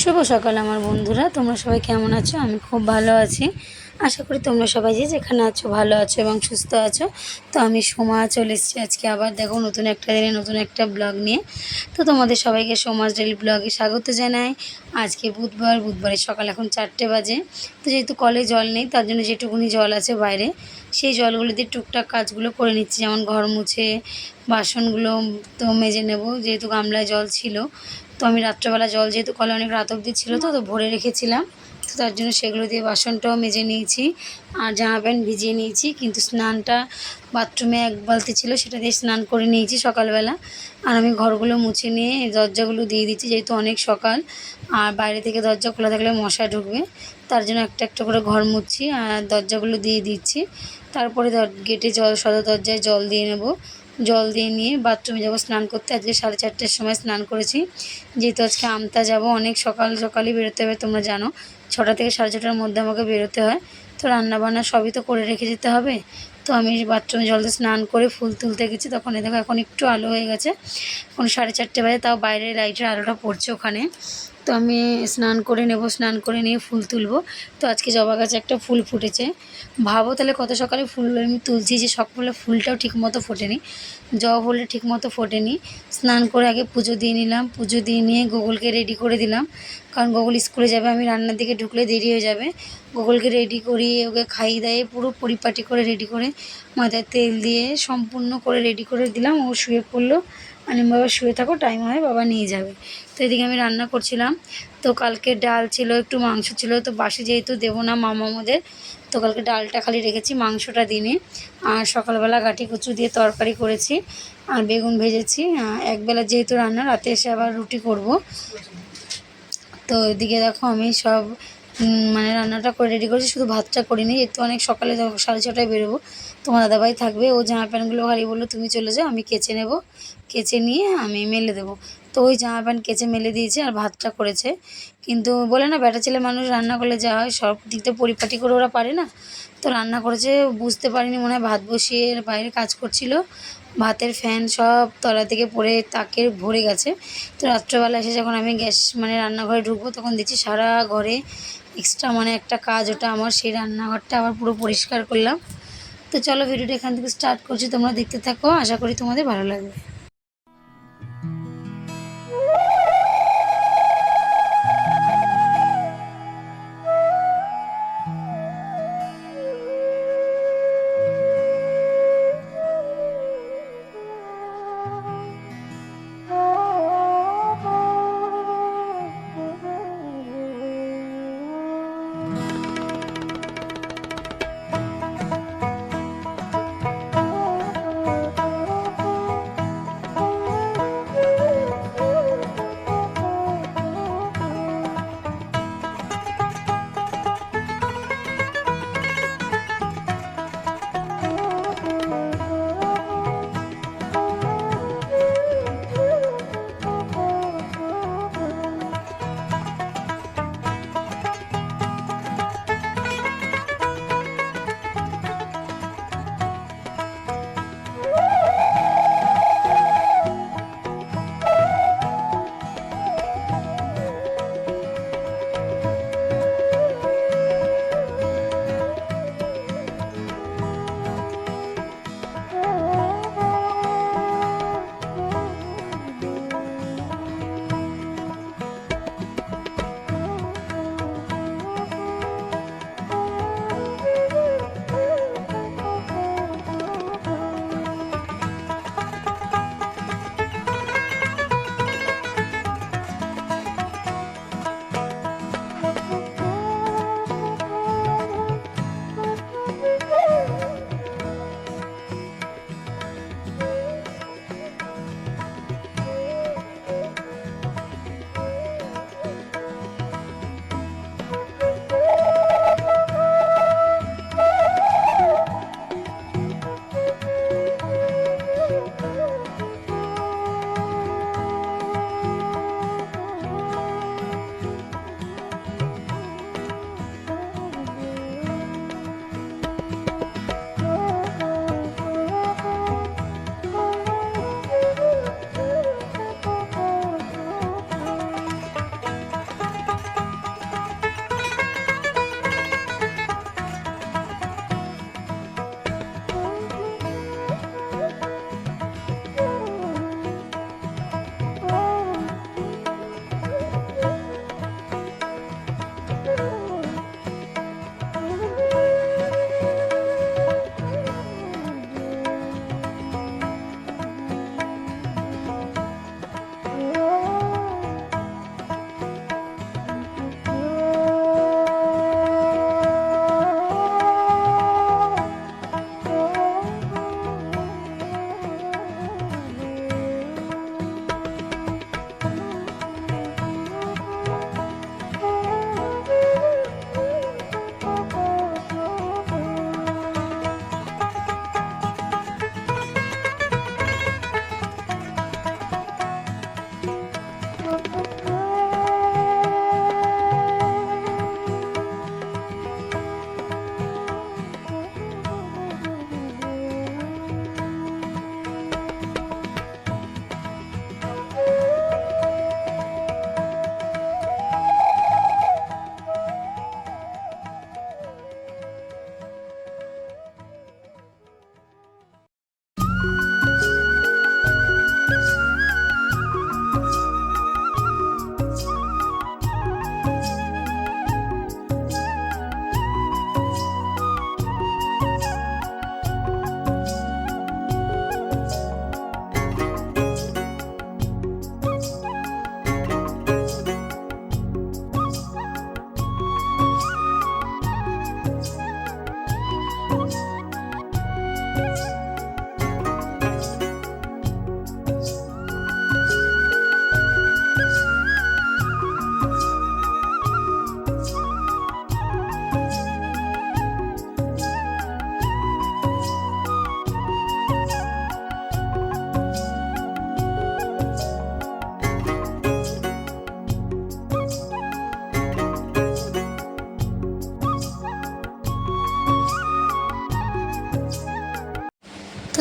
শুভ সকাল আমার বন্ধুরা, তোমরা সবাই কেমন আছো? আমি খুব ভালো আছি। আশা করি তোমরা সবাই যে যেখানে আছো ভালো আছো এবং সুস্থ আছো। তো আমি সোমা চলে এসেছি আজকে আবার দেখো নতুন একটা দিনে, নতুন একটা ব্লগ নিয়ে। তো তোমাদের সবাইকে সোমাজ ডেলি ব্লগে স্বাগত জানাই। আজকে বুধবার বুধবারের সকাল এখন চারটে বাজে। তো যেহেতু কলে জল নেই, তার জন্য যেটুকুনি জল আছে বাইরে, সেই জলগুলো দিয়ে টুকটাক কাজগুলো করে নিচ্ছি। যেমন ঘর মুছে, বাসনগুলো তো মেজে নেব, যেহেতু গামলায় জল ছিল। তো আমি রাত্রেবেলা জল যেহেতু কলে অনেক রাত অবধি ছিল তো তো ভরে রেখেছিলাম। তো তার জন্য সেগুলো দিয়ে বাসনটাও মেজে নিয়েছি। আর জামা প্যান্ট ভিজিয়ে নিয়েছি, কিন্তু স্নানটা বাথরুমে এক বালতি ছিল, সেটা দিয়ে স্নান করে নিয়েছি সকালবেলা। আর আমি ঘরগুলো মুছে নিয়ে দরজাগুলো দিয়ে দিচ্ছি, যেহেতু অনেক সকাল। আর বাইরে থেকে দরজা খোলা থাকলে মশা ঢুকবে, তার জন্য একটা একটা করে ঘর মুছছি, আর দরজাগুলো দিয়ে দিচ্ছি। তারপরে গেটে জল, সদর দরজায় জল দিয়ে নেব। জল দিয়ে নিয়ে বাথরুমে যাব, স্নান করতে। আজকে সাড়ে চারটের সময় স্নান করেছি। যেহেতু আজকে আমতা যাব, অনেক সকাল সকালই বেরোতে হবে, তোমরা জানো। ছটা থেকে সাড়ে ছটার মধ্যে আমাকে বেরোতে হয়। তো রান্নাবান্না সবই তো করে রেখে যেতে হবে। তো আমি বাথরুমে জল দিয়ে স্নান করে ফুল তুলতে গেছি। তখন দেখো এখন একটু আলো হয়ে গেছে। এখন সাড়ে চারটে বাজে, তাও বাইরে লাইটের আলোটা পড়ছে ওখানে। তো আমি স্নান করে নেব, স্নান করে নিয়ে ফুল তুলবো। তো আজকে জবা গাছে একটা ফুল ফুটেছে। ভাবো তাহলে কত সকালে ফুল আমি তুলছি যে সকালে ফুলটাও ঠিকমতো ফোটেনি। জবা ফুলটা ঠিকমতো ফোটেনি। স্নান করে আগে পুজো দিয়ে নিলাম, পুজো দিয়ে নিয়ে গোগলকে রেডি করে দিলাম। কারণ গোগল স্কুলে যাবে, আমি রান্নার দিকে ঢুকলে দেরি হয়ে যাবে। গোগলকে রেডি করিয়ে ওকে খাইয়ে দাইয়ে পুরো পরিপাটি করে রেডি করে মাথায় তেল দিয়ে সম্পূর্ণ করে রেডি করে দিলাম। ও শুয়ে পড়ল। আমি বাবা শুয়ে থাকো টাইম হয়, বাবা নিয়ে যাবে। তো এদিকে আমি রান্না করছিলাম। তো কালকে ডাল ছিল, একটু মাংস ছিল, তো বাসি যেহেতু দেবো না মামামদের, তো কালকে ডালটা খালি রেখেছি, মাংসটা দিনে। আর সকালবেলা গাঁটি কচু দিয়ে তরকারি করেছি, আর বেগুন ভেজেছি। একবেলা যেহেতু রান্না, রাতে এসে আবার রুটি করব। তো এদিকে দেখো আমি সব মানে রান্নাটা করে রেডি করেছি, শুধু ভাতটা করিনি, যেহেতু অনেক সকালে সাড়ে ছটায় বেরোবো, তোমার দাদাভাই থাকবে, ও জামা প্যান্টগুলো ভারী বলল, তুমি চলে যাও, আমি কেচে নেব। কেচে নিয়ে আমি মেলে দেবো। তো ওই জামা প্যান্ট কেচে মেলে দিয়েছে আর ভাতটা করেছে। কিন্তু বলে না, বেটা ছেলে মানুষ রান্না করলে যা হয়, সব দিক দিয়ে পরিপাটি করে ওরা পারে না। তো রান্না করেছে, বুঝতে পারিনি, মনে হয় ভাত বসিয়ে বাইরে কাজ করছিল। ভাতের ফ্যান সব তলা থেকে পড়ে তাকে ভরে গেছে। তো রাত্রেবেলা এসে যখন আমি গ্যাস মানে রান্নাঘরে ঢুকবো, তখন দেখছি সারা ঘরে এক্সট্রা মানে একটা কাজ, ওটা আমার, সেই রান্নাঘরটা আবার পুরো পরিষ্কার করলাম। তো চলো, ভিডিওটা এখান থেকে স্টার্ট করছি, তোমরা দেখতে থাকো, আশা করি তোমাদের ভালো লাগবে।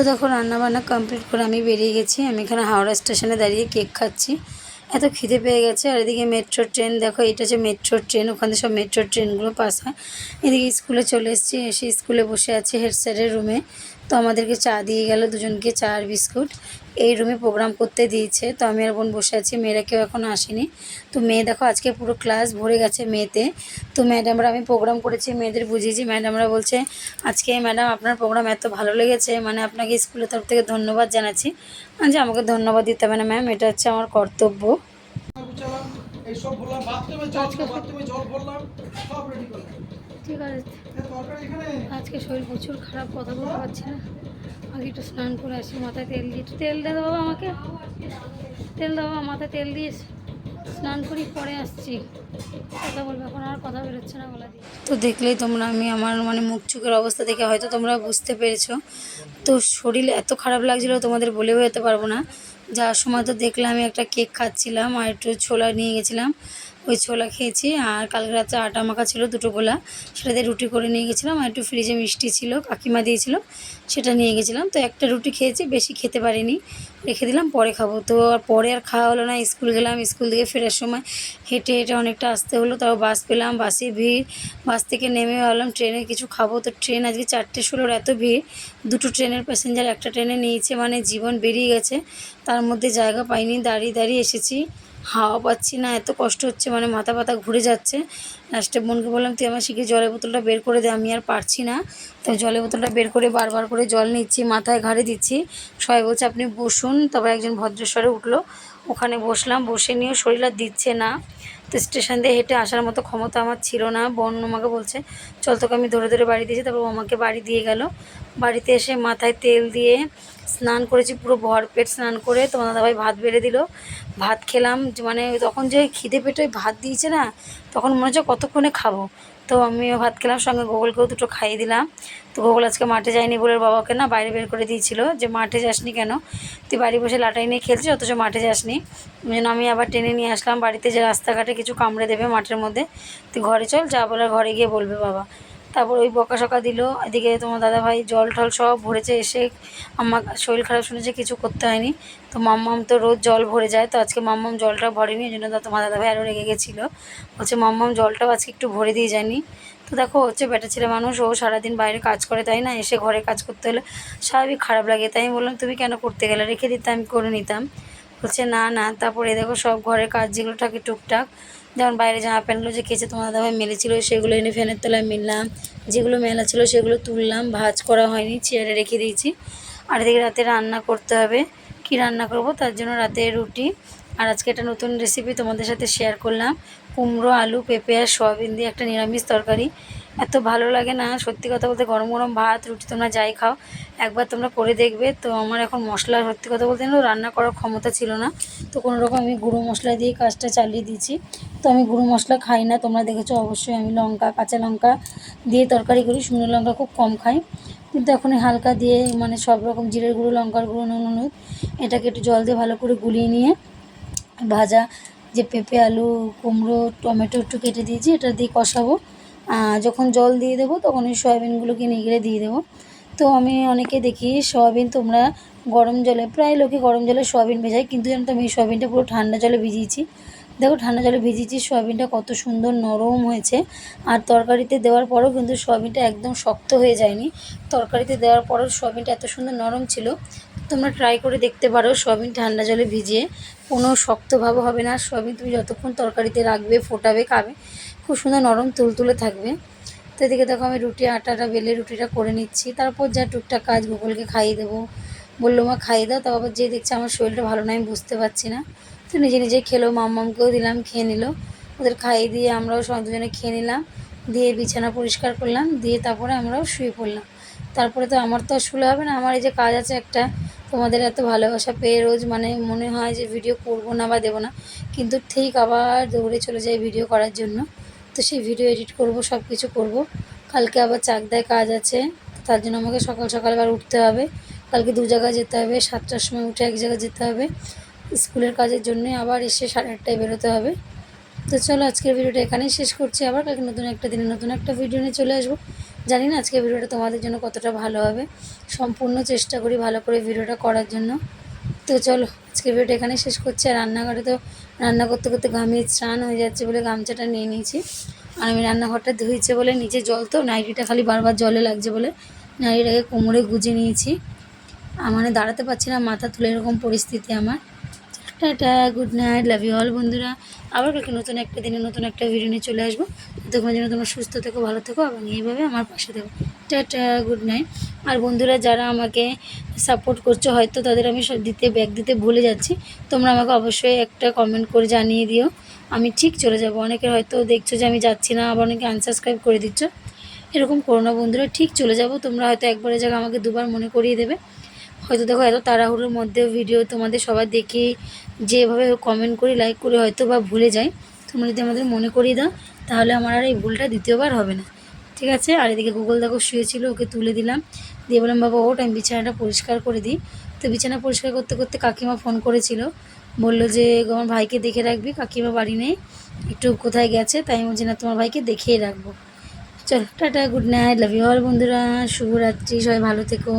তো দেখো রান্নাবান্না কমপ্লিট করে আমি বেরিয়ে গেছি, আমি এখানে হাওড়া স্টেশনে দাঁড়িয়ে কেক খাচ্ছি। এত খিদে পেয়ে গেছে, আর এদিকে মেট্রো ট্রেন দেখো এটা হচ্ছে মেট্রো ট্রেন ওখানে সব মেট্রো ট্রেনগুলো পাস হয়। এদিকে স্কুলে চলে এসেছি, এসে স্কুলে বসে আছি হেড স্যারের রুমে তো আমাদেরকে চা দিয়ে গেল দুজনকে চা আর বিস্কুট। এই রুমে প্রোগ্রাম করতে দিয়েছে তো আমি আর বোন বসে আছি মেয়েরা কেউ এখনও আসেনি। তো মেয়ে দেখো আজকে পুরো ক্লাস ভরে গেছে মেয়েতে। তো ম্যাডামরা আমি প্রোগ্রাম করেছি মেয়েদের বুঝিয়েছি। ম্যাডামরা বলছে আজকে ম্যাডাম আপনার প্রোগ্রাম এত ভালো লেগেছে। মানে আপনাকে স্কুলের তরফ থেকে ধন্যবাদ জানাচ্ছি। যে আমাকে ধন্যবাদ দিতে হবে না ম্যাম এটা হচ্ছে আমার কর্তব্য। ঠিক আছে। এখানে আজকে শরীর প্রচুর খারাপ কথা বলতে পারছি না। আগে একটু স্নান করে আসি মাথায় তেল দিয়ে। একটু তেল দে বাবা আমাকে। তেল দাও বাবা মাথায় তেল দিয়ে স্নান করি পরে আসছি। কথা বলব এখন আর কথা বেরোচ্ছে না বলা দিয়ে। তো দেখলেই তোমরা আমি আমার মানে মুখ চোখের অবস্থা দেখে হয়তো তোমরা বুঝতে পেরেছ। তো শরীর এত খারাপ লাগছিল তোমাদের বলেও যেতে পারব না। যাওয়ার সময় তো দেখলাম আমি একটা কেক খাচ্ছিলাম আর একটু ছোলা নিয়ে গেছিলাম। ওই ছোলা খেয়েছি আর কালকে রাত্রে আটা মাখা ছিল, দুটো গোলা দিয়ে রুটি করে নিয়ে গেছিলাম আর একটু ফ্রিজে মিষ্টি ছিল, কাকিমা দিয়েছিল, সেটা নিয়ে গেছিলাম। তো একটা রুটি খেয়েছি, বেশি খেতে পারিনি, রেখে দিলাম, পরে খাব। তো আর পরে আর খাওয়া হলো না, স্কুল গেলাম, স্কুল থেকে ফেরার সময় হেঁটে হেঁটে অনেকটা আসতে হলো, তাও বাস পেলাম, বাসে ভিড়। বাস থেকে নেমে ভাবলাম, ট্রেনে কিছু খাব। তো ট্রেন আজকে চারটে ষোলোর, এত ভিড়। দুটো ট্রেনের প্যাসেঞ্জার একটা ট্রেনে নিয়েছে মানে জীবন বেরিয়ে গেছে। তার মধ্যে জায়গা পাইনি, দাঁড়িয়ে দাঁড়িয়ে এসেছি। হাওয়া পাচ্ছি না, এত কষ্ট হচ্ছে মানে মাথা পাতা ঘুরে যাচ্ছে। লাস্টে বোনকে বললাম, তুই আমার শিখে জলের বোতলটা বের করে দে, আমি আর পারছি না। তো জলের বোতলটা বের করে বারবার করে জল নিচ্ছি, মাথায় ঘাড়ে দিচ্ছি। সবাই বলছে, আপনি বসুন। তবে একজন ভদ্রেশ্বরে উঠল, ওখানে বসলাম, বসে নিয়েও শরীর আর দিচ্ছে না। তো স্টেশন দিয়ে হেঁটে আসার মতো ক্ষমতা আমার ছিল না। বোন আমাকে বলছে, চল তোকে আমি ধরে ধরে বাড়ি দিয়েছি। তারপর আমাকে বাড়ি দিয়ে গেল। বাড়িতে এসে মাথায় তেল দিয়ে স্নান করেছি, পুরো ভর পেট স্নান করে। তোমার দাদাভাই ভাত বেড়ে দিল। ভাত খেলাম মানে তখন যে খিদে পেটে ভাত দিয়েছে না, তখন মনে হচ্ছে কতক্ষণে খাব। তো আমিও ভাত খেলাম, সঙ্গে গোগলকেও দুটো খাইয়ে দিলাম। তো গোগল আজকে মাঠে যায়নি বলে বাবাকে না বাইরে বের করে দিয়েছিল, যে মাঠে যাসনি কেন? তুই বাড়ি বসে লাটাই নিয়ে খেলছিস, অথচ মাঠে যাসনি। ওই জন্য আমি আবার টেনে নিয়ে আসলাম, বাড়িতে যে রাস্তাঘাটে কিছু কামড়ে দেবে মাঠের মধ্যে। তুই ঘরে চল, যা বলার ঘরে গিয়ে বলবে বাবা। তারপর ওই বকা সকা দিল। এদিকে তোমার দাদাভাই জল টল সব ভরেছে, এসে আমার শরীর খারাপ শুনেছে কিছু করতে হয়নি। তো মাম্মাম তো রোজ জল ভরে যায়, তো আজকে মাম্মাম জলটা ভরেনি, ওই জন্য তোমার দাদাভাই আরও রেগে গেছিল। হচ্ছে মাম্মাম, জলটাও আজকে একটু ভরে দিয়ে যায়নি। তো দেখো হচ্ছে বেটা ছেলে মানুষ, ও সারাদিন বাইরে কাজ করে, তাই না? এসে ঘরে কাজ করতে হলে স্বাভাবিক খারাপ লাগে। তাই আমি বললাম, তুমি কেন করতে গেলে? রেখে দিতাম করে নিতাম। বলছে, না না, তারপরে দেখো সব ঘরের কাজ যেগুলো থাকে টুকটাক। যেমন বাইরে জামা প্যান্টগুলো যে কেচে তোমার দাদাভাই মেলেছিলো, সেগুলো এনে ফ্যানের তলায় মিললাম। যেগুলো মেলা ছিল সেগুলো তুললাম, ভাজ করা হয়নি, চেয়ারে রেখে দিয়েছি। আর এদিকে রাতে রান্না করতে হবে। কি রান্না করব? তার জন্য রাতে রুটি। আর আজকে একটা নতুন রেসিপি তোমাদের সাথে শেয়ার করলাম। কুমড়ো, আলু, পেঁপে আর সয়াবিন দিয়ে একটা নিরামিষ তরকারি। এত ভালো লাগে না। সত্যি কথা বলতে গরম গরম ভাত, রুটি তোমরা যাই খাও। একবার তোমরা করে দেখবে। তো আমার এখন মশলা সত্যি কথা বলতে রান্না করার ক্ষমতা ছিল না। তো কোনো রকম আমি গুঁড়ো মশলা দিয়ে কাজটা চালিয়ে দিয়েছি। তো আমি গুঁড়ো মশলা খাই না। তোমরা দেখেছ অবশ্যই আমি লঙ্কা, কাঁচা লঙ্কা দিয়ে তরকারি করি। শুকনো লঙ্কা খুব কম খাই। কিন্তু এখন হালকা দিয়ে মানে সব রকম জিরের গুঁড়ো, লঙ্কার গুঁড়ো, নুন, হলুদ এটাকে একটু জল দিয়ে ভালো করে গুলিয়ে নিয়ে ভাজা যে পেঁপে, আলু, কুমড়ো, টমেটো একটু কেটে দিয়েছি। এটা দিয়ে কষাবো। যখন জল দিয়ে দেবো, তখন ওই সয়াবিনগুলোকে নিগড়ে দিয়ে দেবো। তো আমি অনেকে দেখি, সয়াবিন তোমরা গরম জলে, প্রায় লোকে গরম জলে সয়াবিন ভেজায়, কিন্তু জানো তো আমি এই সয়াবিনটা পুরো ঠান্ডা জলে ভিজিয়েছি। দেখো, ঠান্ডা জলে ভিজিয়েছি, সয়াবিনটা কত সুন্দর নরম হয়েছে। আর তরকারিতে দেওয়ার পরেও কিন্তু সয়াবিনটা একদম শক্ত হয়ে যায়নি। তরকারিতে দেওয়ার পরেও সয়াবিনটা এত সুন্দর নরম ছিল। তোমরা ট্রাই করে দেখতে পারো সয়াবিন ঠান্ডা জলে ভিজিয়ে। কোনো শক্ত ভাব হবে না। সয়াবিন তুমি যতক্ষণ তরকারিতে রাখবে, ফোটাবে, খাবে খুব সুন্দর নরম তুলতুলে থাকবে। তো এদিকে দেখো আমি রুটি, আটাটা বেলে রুটিটা করে নিচ্ছি। তারপর যা টুকটাক কাজ গুগলকে খাইয়ে দেবো। বলল, মা, খাইয়ে দাও। আবার যে দেখছে আমার শরীরটা ভালো নয় আমি বুঝতে পারছি না। তো নিজে নিজে খেলো, মাম্মামকেও দিলাম, খেয়ে নিল। ওদের খাইয়ে দিয়ে আমরাও সব দুজনে খেয়ে নিলাম। দিয়ে বিছানা পরিষ্কার করলাম, দিয়ে তারপরে আমরাও শুয়ে পড়লাম। তারপরে তো আমার তো শুলে হবে না। আমার এই যে কাজ আছে একটা, তোমাদের এত ভালোবাসা পেয়ে রোজ মানে মনে হয় যে ভিডিও করব না বা দেবো না। কিন্তু ঠিক আবার দৌড়ে চলে যাই ভিডিও করার জন্য। তো সেই ভিডিও এডিট করব সব কিছু করব। কালকে আবার চাকদায় কাজ আছে তার জন্য আমাকে সকাল সকাল আবার উঠতে হবে। কালকে দু জায়গায় যেতে হবে, সাতটার সময় উঠে এক জায়গায় যেতে হবে। স্কুলের কাজের জন্যই আবার এসে সাড়ে আটটায় বেরোতে হবে। তো চলো আজকের ভিডিওটা এখানেই শেষ করছি। আবার কালকে নতুন একটা দিনে নতুন একটা ভিডিও নিয়ে চলে আসব। জানি না আজকে ভিডিওটা তোমাদের জন্য কতটা ভালো হবে। সম্পূর্ণ চেষ্টা করি ভালো করে ভিডিওটা করার জন্য। তো চলো আজকের ভিডিওটা এখানেই শেষ করছি। আর রান্নাঘরে তো রান্না করতে করতে ঘামিয়ে স্নান হয়ে যাচ্ছে বলে গামছাটা নিয়ে নিয়েছি। আর আমি রান্নাঘরটা ধুয়েছে বলে নিচে জল তো, নাইটিটা খালি বারবার জলে লাগছে বলে নাইটিটাকে কোমরে গুজে নিয়েছি। মানে দাঁড়াতে পারছি না, মাথা তুলে এরকম পরিস্থিতি আমার। Tata good night love you all বন্ধুরা। আবার কালকে নতুন একটা দিনে নতুন একটা ভিডিও নিয়ে চলে আসব। ততক্ষণ যেন তোমরা সুস্থ থেকো, ভালো থেকো, এবং এইভাবে আমার পাশে থেকো। টাটা গুড নাইট আর বন্ধুরা, যারা আমাকে সাপোর্ট করছ, হয়তো তাদের আমি সব দিতে ব্যাগ দিতে ভুলে যাচ্ছি। তোমরা আমাকে অবশ্যই একটা কমেন্ট করে জানিয়ে দিও। আমি ঠিক চলে যাব। অনেকের হয়তো দেখছ যে আমি যাচ্ছি না, আবার অনেকে আনসাবস্ক্রাইব করে দিচ্ছ। এরকম করোনা বন্ধুরা, ঠিক চলে যাব। তোমরা হয়তো একবারের জায়গায় আমাকে দুবার মনে করিয়ে দেবে। হয়তো দেখো এত তাড়াহুড়োর মধ্যে ভিডিও তোমাদের সবার দেখে যেভাবে কমেন্ট করি লাইক করি, হয়তো বা ভুলে যাই। তোমরা যদি আমাদের মনে করিয়ে দাও, তাহলে আমার আর এই ভুলটা দ্বিতীয়বার হবে না। ঠিক আছে? আর এদিকে গুগল দেখো শুয়েছিল, ওকে তুলে দিলাম। দিয়ে বললাম, বাবা ওট আমি বিছানাটা পরিষ্কার করে দিই। তো বিছানা পরিষ্কার করতে করতে কাকিমা ফোন করেছিল। বলল যে আমার ভাইকে দেখে রাখবি, কাকিমা বাড়ি নেই, একটু কোথায় গেছে? তাই বলছি, না, তোমার ভাইকে দেখেই রাখব। চলো, tata good night love you all বন্ধুরা, শুভরাত্রি, সবাই ভালো থেকো।